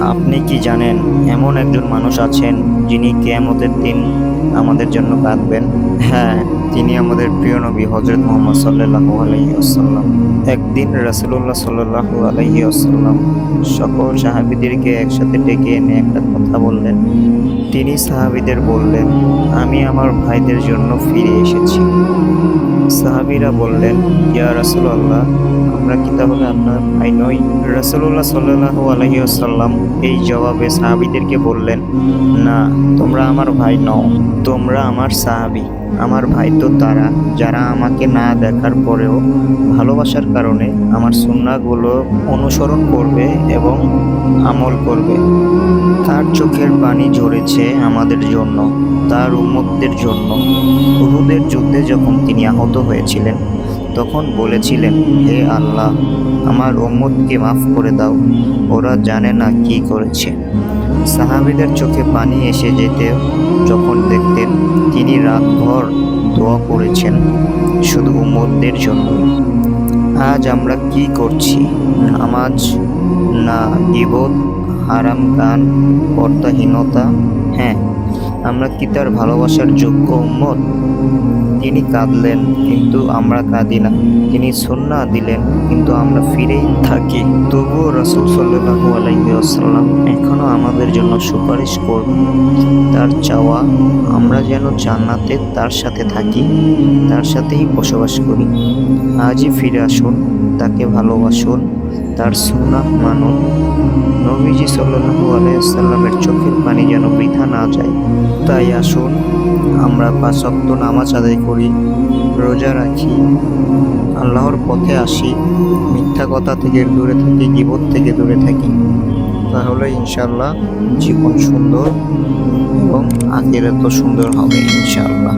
আপনি কি জানেন, এমন একজন মানুষ আছেন যিনি কেমতের দিন আমাদের জন্য কাঁদবেন? হ্যাঁ তিনি আমাদের প্রিয় নবী হজরত মোহাম্মদ সাল্লু আলহিউসাল্লাম একদিন রাসুল্লাহ সাল্লু আলহিউসাল্লাম সকল সাহাবিদেরকে একসাথে ডেকে এনে একটা কথা বললেন। তিনি সাহাবিদের বললেন, আমি আমার ভাইদের জন্য ফিরে এসেছি। সাহাবিরা বললেন, ইয়া রাসুলাল্লাহ, আমরা কি তাহলে আপনার ভাই নই? রাসুল্লাহ সাল্লু আলহিউসাল্লাম এই জবাবে সাহাবিদেরকে বললেন, না, তোমরা আমার ভাই নও, তোমরা আমার সাহাবি। আমার ভাই তো তারা, যারা আমাকে না দেখার পরেও ভালোবাসার কারণে আমার সুন্নাগুলো অনুসরণ করবে এবং আমল করবে। তার চোখের পানি ঝরেছে আমাদের জন্য, তার উম্মতদের জন্য। উহুদের যুদ্ধে যখন তিনি আহত হয়েছিলেন, তখন বলেছিলেন, হে আল্লাহ, আমার উম্মতকে মাফ করে দাও, ওরা জানে না কি করেছে। সাহাবিদের চোখে পানি এসে যেতে যখন দেখতেন তিনি রাতভর দোয়া করেছেন শুধু উম্মতদের জন্য। আজ আমরা কি করছি? নামাজ না গিবত হারাম গান কর্তাহীনতা? হ্যাঁ আমরা কি তার ভালোবাসার যোগ্য উম্মত? তিনি কাঁদলেন, কিন্তু আমরা কাঁদি না। তিনি সন্না দিলেন, কিন্তু আমরা ফিরেই থাকি। তবুও রসুল সাল্লাহু আলাইসাল্লাম এখনও আমাদের জন্য সুপারিশ করবেন তার চাওয়া, আমরা যেন জান্নাতে তার সাথে থাকি, তার সাথেই বসবাস করি। আজই ফিরে আসুন, তাকে ভালোবাসুন। তার সুন্নাহ মানুন নবীজি সাল্লাহু আলাইসাল্লামের চোখের পানি যেন বৃথা না যায়। তাই আসুন, আমরা পাঁচ ওয়াক্ত নামাজ আদায় করি, রোজা রাখি, আল্লাহর পথে আসি, মিথ্যা কথা থেকে দূরে থাকি, গিবত থেকে দূরে থাকি। তাহলে ইনশাল্লাহ জীবন সুন্দর এবং আগের এত সুন্দর হবে ইনশাআল্লাহ।